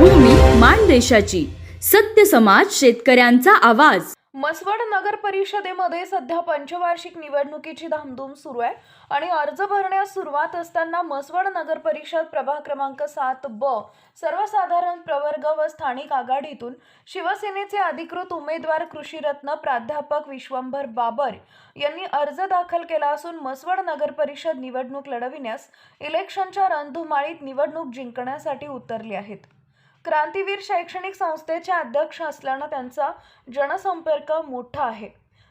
माणदेशाची सत्य समाज शेतकऱ्यांचा आवाज. मसवड नगर परिषदेमध्ये सध्या पंचवार्षिक निवडणुकीची धामधूम सुरू आहे आणि अर्ज भरण्यास सुरुवात असताना मसवड नगर परिषद प्रभाग क्रमांक सात ब सर्वसाधारण प्रवर्ग व स्थानिक आघाडीतून शिवसेनेचे अधिकृत उमेदवार कृषीरत्न प्राध्यापक विश्वंभर बाबर यांनी अर्ज दाखल केला असून मसवड नगर परिषद निवडणूक लढविण्यास इलेक्शनच्या रणधुमाळीत निवडणूक जिंकण्यासाठी उतरले आहेत. क्रांतीवीर शैक्षणिक संस्थेचे अध्यक्ष असल्यानं त्यांचा जनसंपर्क मोठा आहे.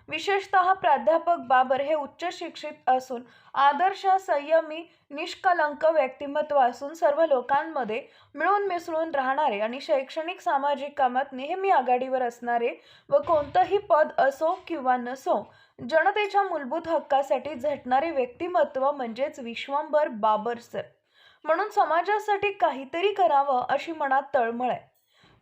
विशेषतः प्राध्यापक बाबर हे उच्च शिक्षित असून आदर्श संयमी निष्कलंक व्यक्तिमत्व असून सर्व लोकांमध्ये मिळून मिसळून राहणारे आणि शैक्षणिक सामाजिक कामात नेहमी आघाडीवर असणारे व कोणतंही पद असो किंवा नसो जनतेच्या मूलभूत हक्कासाठी झटणारे व्यक्तिमत्व म्हणजेच विश्वंभर बाबर सर. म्हणून समाजासाठी काहीतरी करावं अशी मनात तळमळ आहे.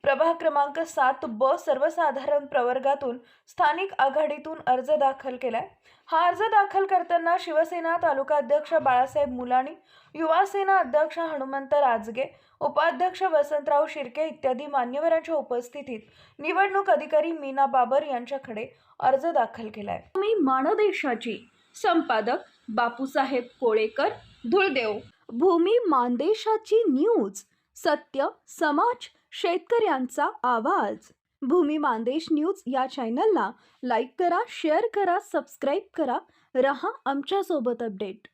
प्रभाग क्रमांक सात ब सर्वसाधारण प्रवर्गातून स्थानिक आघाडीतून अर्ज दाखल केलाय. हा अर्ज दाखल करताना शिवसेना तालुका अध्यक्ष बाळासाहेब मुलाणी युवासेना अध्यक्ष हनुमंत राजगे उपाध्यक्ष वसंतराव शिर्के इत्यादी मान्यवरांच्या उपस्थितीत निवडणूक अधिकारी मीना बाबर यांच्याकडे अर्ज दाखल केलाय. मी मानदेशाची संपादक बापूसाहेब कोळेकर धुळदेव. भूमी मानदेशाची न्यूज सत्य समाज शेतकऱ्यांचा आवाज. भूमी मानदेश न्यूज या चॅनलला लाईक करा शेअर करा सबस्क्राईब करा. रहा आमच्यासोबत अपडेट.